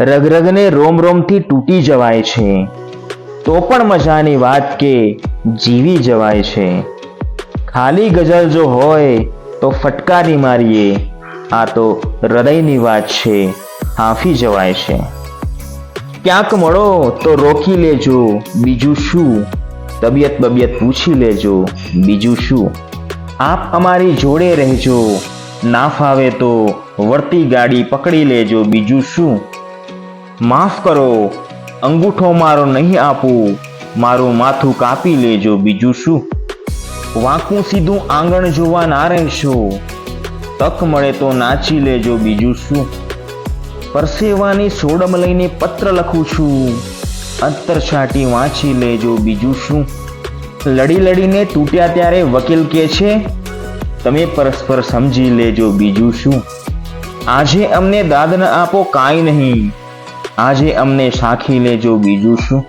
રગરગને રોમ રોમથી તૂટી જવાય છે. તો પણ મજાની વાત કે જીવી જવાય છે. ખાલી ગઝલ જો હોય તો ફટકારી મારીએ. આ તો હૃદયની વાત છે. હાંફી જવાય છે. ક્યાંક મળો તો રોકી લેજો. બીજું શું? તબિયત બબિયત પૂછી લેજો. બીજું શું? આપ અમારી જોડે રહેજો. ના ફાવે તો વળતી ગાડી પકડી લેજો. બીજું શું? માફ કરો, અંગૂઠો મારો નહીં આપું, મારું માથું કાપી લેજો, બીજું શું? વાંકું સીધું આંગણ જોવા ના રહેશો, તક મળે તો નાચી લેજો, બીજું શું? પરસેવાની સોડમ લઈને પત્ર લખું છું, અંતર છાંટી વાંચી લેજો, બીજું શું? લડી લડીને તૂટ્યા ત્યારે વકીલ કે છે, તમે પરસ્પર સમજી લેજો, બીજું શું? આજે અમને દાદ ન આપો, કાંઈ નહીં. આજે અમને સાખી લેજો બીજું શું?